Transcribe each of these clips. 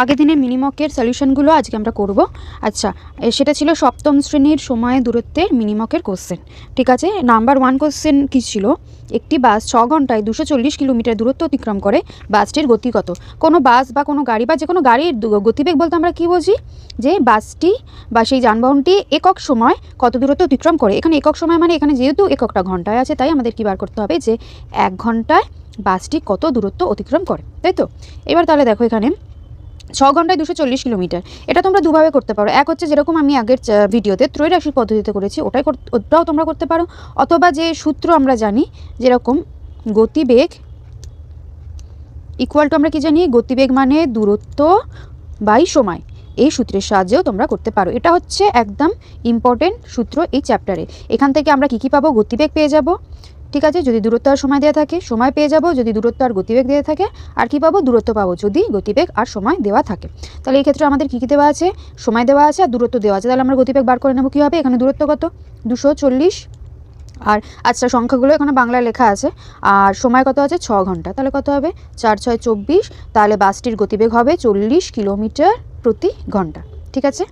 আগের দিনের মিনিমকের সলিউশনগুলো আজকে আমরা করব। আচ্ছা সেটা ছিল সপ্তম শ্রেণির সময় দূরত্বের মিনিমকের কোশ্চেন ঠিক আছে নাম্বার ওয়ান কোশ্চেন কী ছিল? একটি বাস ছ ঘন্টায় দুশো চল্লিশ কিলোমিটার দূরত্ব অতিক্রম করে বাসটির গতি কত? কোনো বাস বা কোনো গাড়ি বা যে কোনো গাড়ির গতিবেগ বলতে আমরা কী বুঝি? যে বাসটি বা সেই যানবাহনটি একক সময় কত দূরত্ব অতিক্রম করে। এখানে একক সময় মানে এখানে যেহেতু এককটা ঘন্টায় আছে, তাই আমাদের কী বার করতে হবে যে এক ঘন্টায় বাসটি কত দূরত্ব অতিক্রম করে, তাই তো? এবার তাহলে দেখো এখানে ছ ঘন্টায় দুশো চল্লিশ কিলোমিটার। এটা তোমরা দুভাবে করতে পারো। এক হচ্ছে যেরকম আমি আগের ভিডিওতে ত্রৈরাশিক পদ্ধতিতে করেছি, ওটাই ওটাও তোমরা করতে পারো। অথবা যে সূত্র আমরা জানি, যেরকম গতিবেগ ইকুয়াল টু আমরা কি জানি? গতিবেগ মানে দূরত্ব বাই সময়। এই সূত্রের সাহায্যেও তোমরা করতে পারো। এটা হচ্ছে একদম ইম্পর্টেন্ট সূত্র এই চ্যাপ্টারে এখান থেকে আমরা কী কী পাবো? গতিবেগ পেয়ে যাব। ঠিক আছে? যদি দূরত্ব আর সময় দেওয়া থাকে, সময় পেয়ে যাব। যদি দূরত্ব আর গতিবেগ দেওয়া থাকে, আর কি পাবো? দূরত্ব পাবো। যদি গতিবেগ আর সময় দেওয়া থাকে। তাহলে এই ক্ষেত্রে আমাদের কী কী দেওয়া আছে? সময় দেওয়া আছে আর দূরত্ব দেওয়া আছে। তাহলে আমরা গতিবেগ বার করে নেব কী হবে এখানে দূরত্ব কত? দুশো চল্লিশ। আর আচ্ছা সংখ্যাগুলো এখানে বাংলায় লেখা আছে। আর সময় কত আছে? ছ ঘণ্টা। তাহলে কত হবে? চার ছয় চব্বিশ। তাহলে বাসটির গতিবেগ হবে চল্লিশ কিলোমিটার প্রতি ঘণ্টা। ঠিক আছে?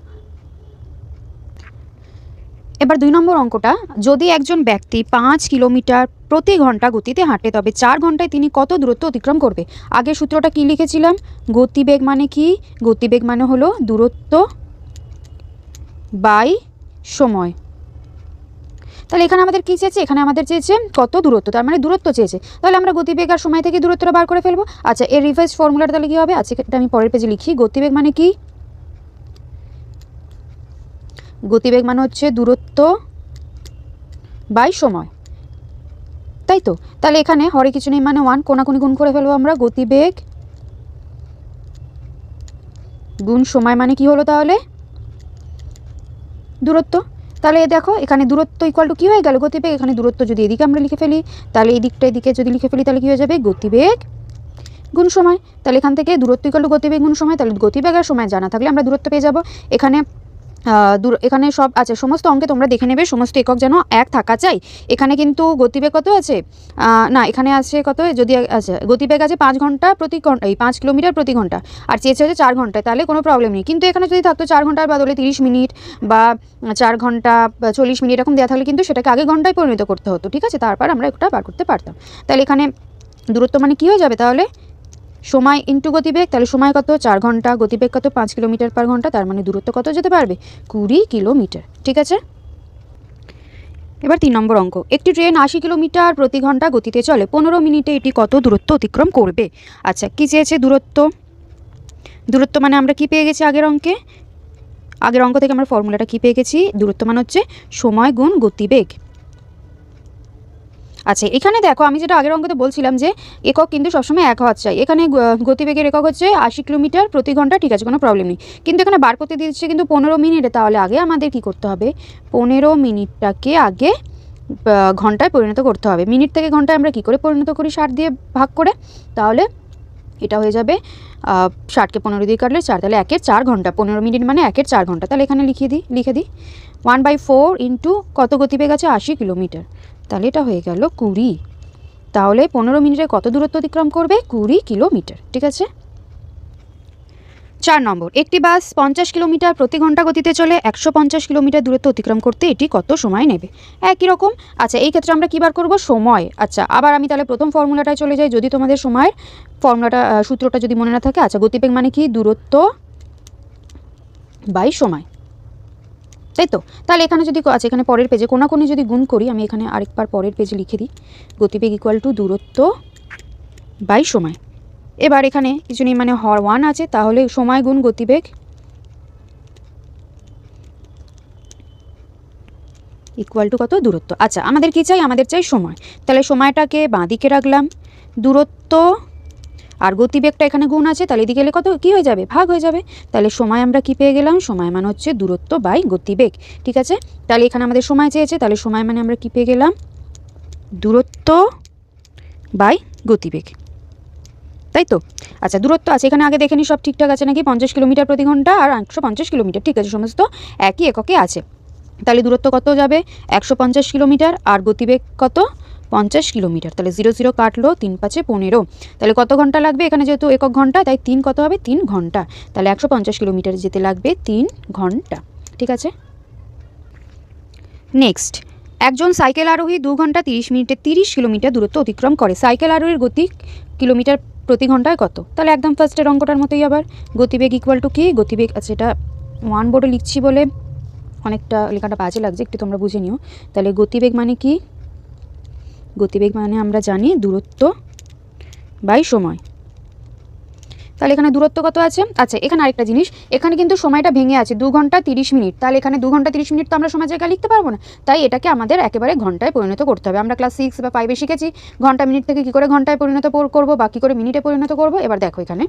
এবার দুই নম্বর অঙ্কটা, যদি একজন ব্যক্তি পাঁচ কিলোমিটার প্রতি ঘণ্টা গতিতে হাঁটে, তবে চার ঘন্টায় তিনি কত দূরত্ব অতিক্রম করবে? আগে সূত্রটা কি লিখেছিলাম? গতিবেগ মানে কি? গতিবেগ মানে হলো দূরত্ব বাই সময়। তাহলে এখানে আমাদের কী চেয়েছে? এখানে আমাদের চেয়েছে কত দূরত্ব? তার মানে দূরত্ব চেয়েছে। তাহলে আমরা গতিবেগ আর সময় থেকে দূরত্বটা বার করে ফেলব। আচ্ছা এর রিভাইজ ফর্মুলাটা তাহলে কী হবে? এটা আমি পরের পেজে লিখি। গতিবেগ মানে কি? গতিবেগ মানে হচ্ছে দূরত্ব বাই সময়। তাই তো? তাহলে এখানে হরে কিছু নেই মানে ওয়ান কোনাকুনি গুণ করে ফেলব আমরা গতিবেগ গুণ সময় মানে কি হলো তাহলে? দূরত্ব। তাহলে দেখো, এখানে দূরত্ব ইকুয়াল টু কী হয়ে গেল? গতিবেগ। এখানে দূরত্ব যদি এদিকে আমরা লিখে ফেলি, তাহলে এই দিকটা এদিকে যদি লিখে ফেলি, তাহলে কী হয়ে যাবে? গতিবেগ গুণ সময়। তাহলে এখান থেকে দূরত্ব ইকুয়াল টু গতিবেগ গুণ সময়। তাহলে গতিবেগ আর সময় জানা থাকলে আমরা দূরত্ব পেয়ে যাব। এখানে এখানে সব আছে সমস্ত অঙ্কে তোমরা দেখে নেবে, সমস্ত একক যেন এক থাকা চাই। এখানে কিন্তু গতিবেগ কত আছে? না, এখানে আছে কত? যদি আচ্ছা গতিবেগ আছে পাঁচ ঘণ্টা প্রতি ঘণ্টা এই পাঁচ কিলোমিটার প্রতি ঘণ্টা, আর চেয়েছে হচ্ছে চার ঘন্টায়, তাহলে কোনো প্রবলেম নেই। কিন্তু এখানে যদি থাকতো চার ঘণ্টার বদলে তিরিশ মিনিট বা চার ঘণ্টা চল্লিশ মিনিট এরকম দেওয়া থাকলে কিন্তু সেটাকে আগে ঘন্টায় পরিণত করতে হতো, ঠিক আছে? তারপর আমরা একটা বার করতে পারতাম। তাহলে এখানে দূরত্ব মানে কী হয়ে যাবে তাহলে? সময় ইন্টু গতিবেগ, তাহলে সময় কত? চার ঘণ্টা গতিবেগ কত? পাঁচ কিলোমিটার পার ঘণ্টা, তার মানে দূরত্ব কত যেতে পারবে? কুড়ি কিলোমিটার, ঠিক আছে? এবার তিন নম্বর অঙ্ক। একটি ট্রেন আশি কিলোমিটার প্রতি ঘণ্টা গতিতে চলে, পনেরো মিনিটে এটি কত দূরত্ব অতিক্রম করবে? আচ্ছা কী চেয়েছে দূরত্ব? দূরত্ব মানে আমরা কি পেয়ে গেছি আগের অঙ্কে? আগের অঙ্ক থেকে আমরা ফর্মুলাটা কি পেয়ে গেছি? দূরত্ব মানে হচ্ছে সময় গুণ গতিবেগ। আচ্ছা এখানে দেখো, আমি যেটা আগের অঙ্কতে বলছিলাম যে একক কিন্তু সবসময় এক হওয়ার চাই। এখানে গতিবেগের একক হচ্ছে আশি কিলোমিটার প্রতি ঘণ্টা, ঠিক আছে, কোনো প্রবলেম নেই। কিন্তু এখানে বার করতে দিচ্ছে কিন্তু পনেরো মিনিটে, তাহলে আগে আমাদের কি করতে হবে? পনেরো মিনিটটাকে আগে ঘন্টায় পরিণত করতে হবে। মিনিট থেকে ঘন্টায় আমরা কি করে পরিণত করি? ষাট দিয়ে ভাগ করে। তাহলে এটা হয়ে যাবে ষাটকে পনেরো দিয়ে কাটলে চার। তাহলে একের চার ঘণ্টা। পনেরো মিনিট মানে একের চার ঘণ্টা। তাহলে এখানে লিখিয়ে দিই, লিখে দিই। ওয়ান বাই ফোর ইন্টু কত গতিবেগ আছে? আশি কিলোমিটার। তাহলে এটা হয়ে গেল কুড়ি। তাহলে পনেরো মিনিটে কত দূরত্ব অতিক্রম করবে? কুড়ি কিলোমিটার, ঠিক আছে? চার নম্বর, একটি বাস পঞ্চাশ কিলোমিটার প্রতি ঘণ্টা গতিতে চলে, একশো পঞ্চাশ কিলোমিটার দূরত্ব অতিক্রম করতে এটি কত সময় নেবে? একই রকম। আচ্ছা এই ক্ষেত্রে আমরা কী বার করব? সময়। আচ্ছা আবার আমি তাহলে প্রথম ফর্মুলাটায় চলে যাই, যদি তোমাদের সময়ের ফর্মুলাটা সূত্রটা যদি মনে না থাকে আচ্ছা গতিবেগ মানে কি? দূরত্ব বাই সময়। তাই তো তাহলে এখানে যদি আছে এখানে পরের পেজে কোনাকুনি যদি গুণ করি, আমি এখানে আরেকবার পরের পেজে লিখে দিই। গতিবেগ ইকুয়াল টু দূরত্ব বাই সময়। এবার এখানে কিছু নেই মানে হর ওয়ান আছে, তাহলে সময় গুণ গতিবেগ ইকুয়াল টু কত? দূরত্ব। আচ্ছা আমাদের কি চাই? আমাদের চাই সময়। তাহলে সময়টাকে বাঁ দিকে রাখলাম। দূরত্ব আর গতিবেগটা এখানে গুণ আছে, তাহলে এদিকে এলে কত? কী হয়ে যাবে? ভাগ হয়ে যাবে। তাহলে সময় আমরা কি পেয়ে গেলাম? সময় মানে হচ্ছে দূরত্ব বাই গতিবেগ। ঠিক আছে? তাহলে এখানে আমাদের সময় চেয়েছে, তাহলে সময় মানে আমরা কি পেয়ে গেলাম? দূরত্ব বাই গতিবেগ। তাই তো? আচ্ছা দূরত্ব আছে, এখানে আগে দেখে নিই সব ঠিকঠাক আছে নাকি? পঞ্চাশ কিলোমিটার প্রতি ঘণ্টা আর একশো পঞ্চাশ কিলোমিটার, ঠিক আছে, সমস্ত একই এককে আছে। তাহলে দূরত্ব কত যাবে? একশো পঞ্চাশ কিলোমিটার আর গতিবেগ কত? পঞ্চাশ কিলোমিটার। তাহলে জিরো জিরো কাটলো, তিন পাঁচে পনেরো। তাহলে কত ঘণ্টা লাগবে? এখানে যেহেতু একক ঘণ্টা, তাই তিন কত হবে? তিন ঘণ্টা। তাহলে একশো পঞ্চাশ কিলোমিটার যেতে লাগবে তিন ঘণ্টা। ঠিক আছে? নেক্সট একজন সাইকেল আরোহী দু ঘণ্টা তিরিশ মিনিটে তিরিশ কিলোমিটার দূরত্ব অতিক্রম করে। সাইকেল আরোহীর গতি কিলোমিটার প্রতি ঘন্টায় কত? তাহলে একদম ফার্স্টের অঙ্কটার মতোই আবার। গতিবেগ ইকুয়াল টু কি? গতিবেগ আচ্ছা এটা ওয়ান বোর্ডে লিখছি বলে অনেকটা লেখাটা বাজে লাগছে, একটু তোমরা বুঝে নিও। তাহলে গতিবেগ মানে কি? গতিবেগ মানে আমরা জানি দূরত্ব বাই সময়। তাহলে এখানে দূরত্ব কত আছে? আচ্ছা এখানে আরেকটা জিনিস। এখানে কিন্তু সময়টা ভেঙে আছে, দু ঘণ্টা তিরিশ মিনিট। তাহলে এখানে দু ঘণ্টা তিরিশ মিনিট তো আমরা সময় জায়গায় লিখতে পারব না। তাই এটাকে আমাদের একেবারে ঘন্টায় পরিণত করতে হবে। আমরা ক্লাস সিক্স বা ফাইভে শিখেছি, ঘণ্টা মিনিট থেকে কী করে ঘন্টায় পরিণত করব বা কী করে মিনিটে পরিণত করব? এবার দেখো এখানে।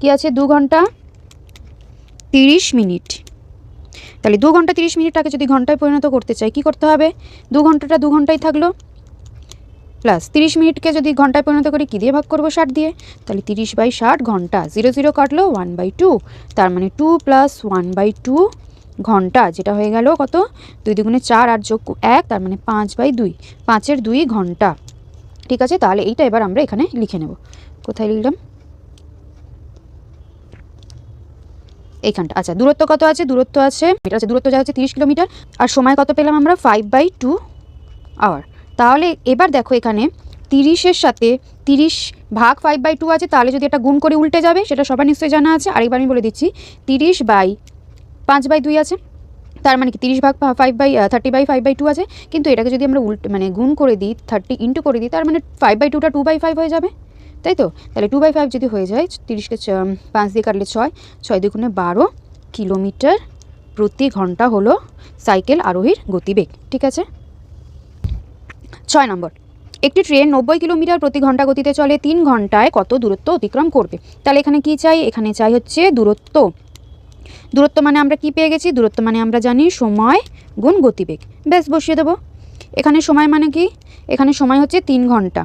কি আছে? দু ঘণ্টা তিরিশ মিনিট। তাহলে দু ঘণ্টা তিরিশ মিনিটটাকে যদি ঘন্টায় পরিণত করতে চাই, কি করতে হবে? দু ঘন্টাটা দু ঘন্টাই থাকল। প্লাস তিরিশ মিনিটকে যদি ঘন্টায় পরিণত করি কী দিয়ে ভাগ করব ষাট দিয়ে? তাহলে তিরিশ বাই ষাট ঘণ্টা, জিরো জিরো কাটলো ওয়ান বাই টু তার মানে two plus one by two ঘণ্টা, যেটা হয়ে গেল কত? দুই দুগুণে চার আর যোগ এক, তার মানে পাঁচ বাই দুই, পাঁচের দুই ঘণ্টা। ঠিক আছে? তাহলে এইটা এবার আমরা এখানে লিখে নেব। কোথায় লিখলাম? এইখানটা। আচ্ছা দূরত্ব কত আছে? দূরত্ব আছে, এটা আছে দূরত্ব যা হচ্ছে তিরিশ কিলোমিটার, আর সময় কত পেলাম আমরা? ফাইভ বাই টু আওয়ার তাহলে এবার দেখো এখানে তিরিশের সাথে তিরিশ ভাগ ফাইভ বাই টু আছে, তাহলে যদি এটা গুণ করে উল্টে যাবে, সেটা সবার নিশ্চয়ই জানা আছে। আরেকবার আমি বলে দিচ্ছি, তিরিশ বাই পাঁচ বাই দুই আছে, তার মানে কি তিরিশ ভাগ five by thirty by five by two আছে, কিন্তু এটাকে যদি আমরা উল্টে মানে গুণ করে দিই থার্টি ইন্টু করে দিই, তার মানে ফাইভ বাই টুটা টু বাই ফাইভ হয়ে যাবে। তাই তো? তাহলে টু বাই ফাইভ যদি হয়ে যায়, তিরিশকে পাঁচ দিয়ে কাটলে ছয় ছয় দুগুণে বারো কিলোমিটার প্রতি ঘণ্টা হলো সাইকেল আরোহীর গতিবেগ, ঠিক আছে? ছয় নম্বর। একটি ট্রেন নব্বই কিলোমিটার প্রতি ঘণ্টা গতিতে চলে, তিন ঘন্টায় কত দূরত্ব অতিক্রম করবে? তাহলে এখানে কি চাই? এখানে চাই হচ্ছে দূরত্ব। দূরত্ব মানে আমরা কি পেয়ে গেছি? দূরত্ব মানে আমরা জানি সময় গুণ গতিবেগ। ব্যাস, বসিয়ে দেবো। এখানে সময় মানে কি? এখানে সময় হচ্ছে তিন ঘণ্টা।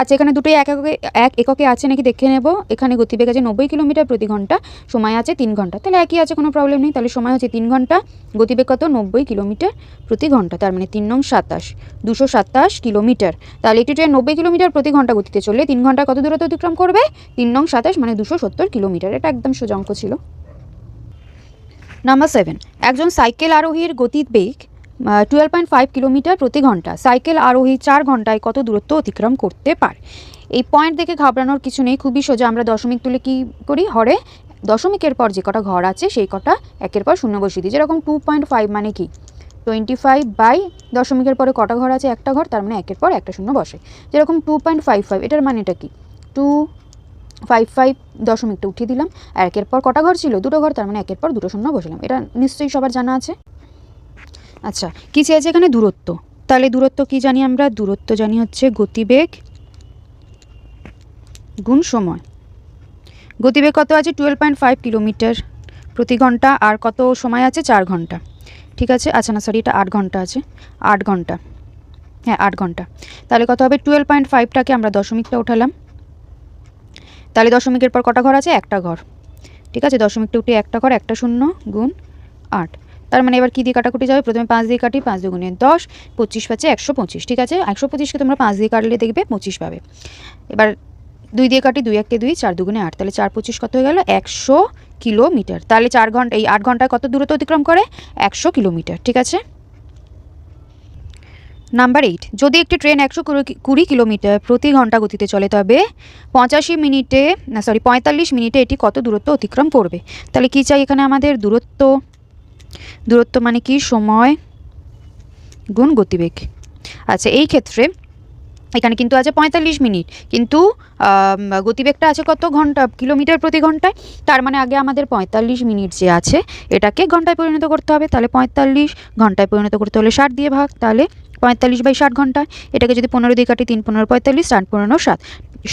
আচ্ছা এখানে দুটোই এক এককে এক এককে আছে নাকি দেখে নেব। এখানে গতিবেগ আছে নব্বই কিলোমিটার প্রতি ঘণ্টা, সময় আছে তিন ঘণ্টা। তাহলে একই আছে, কোনো প্রবলেম নেই। তাহলে সময় হচ্ছে তিন ঘণ্টা, গতিবেগ কত? নব্বই কিলোমিটার প্রতি ঘণ্টা, তার মানে তিন নং সাতাশ, দুশো সাতাশ কিলোমিটার। তাহলে একটি ট্রেন নব্বই কিলোমিটার প্রতি ঘণ্টা গতিতে চললে তিন ঘণ্টা কত দূরত্ব অতিক্রম করবে? তিন নং সাতাশ মানে দুশো সত্তর কিলোমিটার। এটা একদম সোজা ছিল। নাম্বার সেভেন একজন সাইকেল আরোহীর গতিবেগ টুয়েলভ পয়েন্ট ফাইভ কিলোমিটার প্রতি ঘণ্টা। সাইকেল আরোহী চার ঘন্টায় কত দূরত্ব অতিক্রম করতে পারে? এই পয়েন্ট দেখে ঘাবড়ানোর কিছু নেই, খুবই সোজা। আমরা দশমিক তুলে কি করি? হরে, দশমিকের পর যে কটা ঘর আছে, সেই কটা একের পর শূন্য বসিয়ে দিই। যেরকম টু পয়েন্ট ফাইভ মানে কি? টোয়েন্টি ফাইভ বাই দশমিকের পরে কটা ঘর আছে? একটা ঘর, তার মানে একের পর একটা শূন্য বসে। যেরকম টু পয়েন্ট ফাইভ ফাইভ এটার মানেটা কি? টু ফাইভ ফাইভ দশমিকটা উঠিয়ে দিলাম, আর একের পর কটা ঘর ছিল? দুটো ঘর, তার মানে একের পর দুটো শূন্য বসলাম। এটা নিশ্চয়ই সবার জানা আছে? আচ্ছা কী চেয়েছে এখানে? দূরত্ব। তাহলে দূরত্ব কি জানি আমরা? দূরত্ব জানি হচ্ছে গতিবেগ গুণ সময়। গতিবেগ কত আছে? টুয়েলভ পয়েন্ট ফাইভ কিলোমিটার প্রতি ঘণ্টা। আর কত সময় আছে? চার ঘণ্টা। ঠিক আছে? আচ্ছা না সরি এটা আট ঘণ্টা আছে। আট ঘণ্টা। হ্যাঁ আট ঘণ্টা। তাহলে কত হবে? টুয়েলভ পয়েন্ট ফাইভটাকে আমরা দশমিকটা উঠালাম। তাহলে দশমিকের পর কটা ঘর আছে? একটা ঘর। ঠিক আছে? দশমিকটা উঠে একটা ঘর, একটা শূন্য গুণ আট। তার মানে এবার কী দিয়ে কাটাকুটি যাবে? প্রথমে পাঁচ দিয়ে কাটি, পাঁচ দুগুণে দশ, পঁচিশ পাচ্ছে একশো পঁচিশ, ঠিক আছে? একশো পঁচিশকে তোমরা পাঁচ দিয়ে কাটলে দেখবে পঁচিশ পাবে। এবার দুই দিয়ে কাটি, দুই এককে দুই, চার দুগুণে আট, তাহলে চার পঁচিশ কত হয়ে গেল? একশো কিলোমিটার। তাহলে চার ঘণ্টা, এই আট ঘন্টায় কত দূরত্ব অতিক্রম করে? একশো কিলোমিটার, ঠিক আছে? নাম্বার এইট, যদি একটি ট্রেন একশো কুড়ি কিলোমিটার প্রতি ঘণ্টা গতিতে চলে, তবে পঁচাশি মিনিটে, না সরি পঁয়তাল্লিশ মিনিটে এটি কত দূরত্ব অতিক্রম করবে? তাহলে কী চাই এখানে আমাদের? দূরত্ব দূরত্ব মানে কি? সময় গুণ গতিবেগ। আচ্ছা এই ক্ষেত্রে এখানে কিন্তু আছে পঁয়তাল্লিশ মিনিট। কিন্তু গতিবেগটা আছে কত ঘণ্টা? কিলোমিটার প্রতি ঘন্টায়? তার মানে আগে আমাদের পঁয়তাল্লিশ মিনিট যে আছে, এটাকে ঘন্টায় পরিণত করতে হবে। তাহলে পঁয়তাল্লিশ, ঘন্টায় পরিণত করতে হলে ষাট দিয়ে ভাগ। তাহলে পঁয়তাল্লিশ বাই ষাট ঘণ্টা এটাকে যদি পনেরো দিয়ে কাটি, তিন পনেরো, পঁয়তাল্লিশ ষাট পনেরো ষাট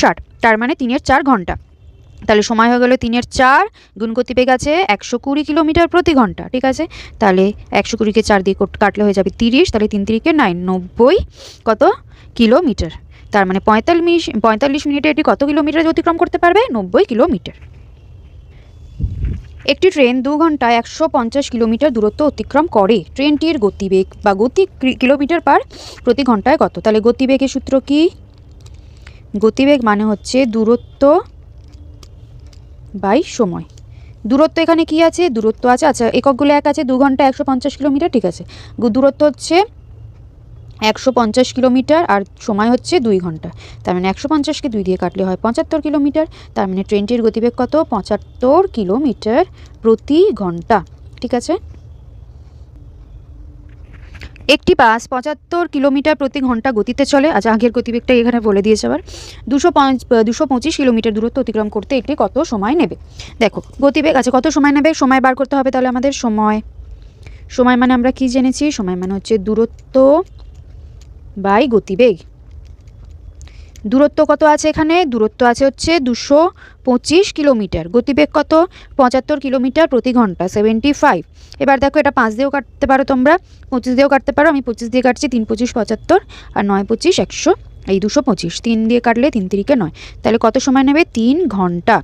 ষাট। তার মানে তিনের চার ঘণ্টা। তাহলে সময় হয়ে গেলো তিনের চার, গুণ গতিবেগ আছে একশো কুড়ি কিলোমিটার প্রতি ঘণ্টা, ঠিক আছে? তাহলে একশো কুড়িকে চার দিয়ে কোট- কাটলে হয়ে যাবে তিরিশ, তাহলে তিন তিরিকে নাইন নব্বই কত কিলোমিটার? তার মানে পঁয়তাল্লিশ পঁয়তাল্লিশ মিনিটে এটি কত কিলোমিটার অতিক্রম করতে পারবে? নব্বই কিলোমিটার। একটি ট্রেন দু ঘন্টায় একশো পঞ্চাশ কিলোমিটার দূরত্ব অতিক্রম করে। ট্রেনটির গতিবেগ বা গতি কিলোমিটার পার প্রতি ঘন্টায় কত? তাহলে গতিবেগের সূত্র কি? গতিবেগ মানে হচ্ছে দূরত্ব বাই সময়। দূরত্ব এখানে কি আছে? দূরত্ব আছে। আচ্ছা এককগুলো এক আছে দু ঘণ্টা একশো পঞ্চাশ কিলোমিটার, ঠিক আছে। দূরত্ব হচ্ছে একশো পঞ্চাশ কিলোমিটার আর সময় হচ্ছে দুই ঘণ্টা। তার মানে একশো পঞ্চাশকে দুই দিয়ে কাটলে হয় পঁচাত্তর কিলোমিটার। তার মানে ট্রেনটির গতিবেগ কত? পঁচাত্তর কিলোমিটার প্রতি ঘণ্টা, ঠিক আছে? একটি বাস পঁচাত্তর কিলোমিটার প্রতি ঘণ্টা গতিতে চলে। আজ আগের গতিবেগটা এখানে বলে দিয়েছে আবার। দুশো পাঁচ দুশো পঁচিশ কিলোমিটার দূরত্ব অতিক্রম করতে এটি কত সময় নেবে? দেখো, গতিবেগ আছে, কত সময় নেবে? সময় বার করতে হবে তাহলে আমাদের সময়। সময় মানে আমরা কি জেনেছি? সময় মানে হচ্ছে দূরত্ব বাই গতিবেগ। দূরত্ব কত আছে এখানে? দূরত্ব আছে হচ্ছে দুশো পঁচিশ কিলোমিটার। গতিবেগ কত? পঁচাত্তর কিলোমিটার প্রতি ঘণ্টা সেভেন্টি ফাইভ এবার দেখো, এটা পাঁচ দিয়েও কাটতে পারো তোমরা। পঁচিশ দিয়েও কাটতে পারো, আমি পঁচিশ দিয়ে কাটছি, তিন পঁচিশ পঁচাত্তর আর নয় পঁচিশ একশো, এই দুশো পঁচিশ। তিন দিয়ে কাটলে তিন তিরিকে নয়। তাহলে কত সময় নেবে? তিন ঘণ্টা।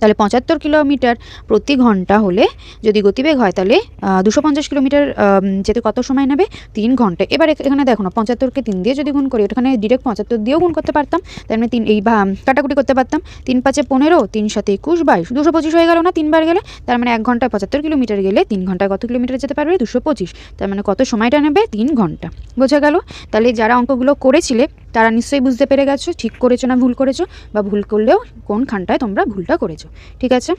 তাহলে পঁচাত্তর কিলোমিটার প্রতি ঘণ্টা হলে যদি গতিবেগ হয় তাহলে দুশো পঞ্চাশ কিলোমিটার যেতে কত সময় নেবে? তিন ঘণ্টা। এবার এখানে দেখো না পঁচাত্তরকে তিন দিয়ে যদি গুণ করি, এখানে ডিরেক্ট পঁচাত্তর দিয়েও গুণ করতে পারতাম। তার মানে তিন, এই ভা- কাটাকুটি করতে পারতাম। তিন পাঁচে পনেরো, তিন সাথে একুশ বাইশ, দুশো পঁচিশ হয়ে গেল না তিনবার গেলে? তার মানে এক ঘন্টায় পঁচাত্তর কিলোমিটার গেলে তিন ঘন্টায় কত কিলোমিটার যেতে পারবে? দুশো পঁচিশ। তার মানে কত সময়টা নেবে? তিন ঘণ্টা। বোঝা গেল? তাহলে যারা অঙ্কগুলো করেছিলে তারা নিশ্চয়ই বুঝতে পেরে গেছো, ঠিক করেছ না ভুল করেছ, বা ভুল করলেও কোন খানটায় তোমরা ভুলটা করেছ, ঠিক আছে?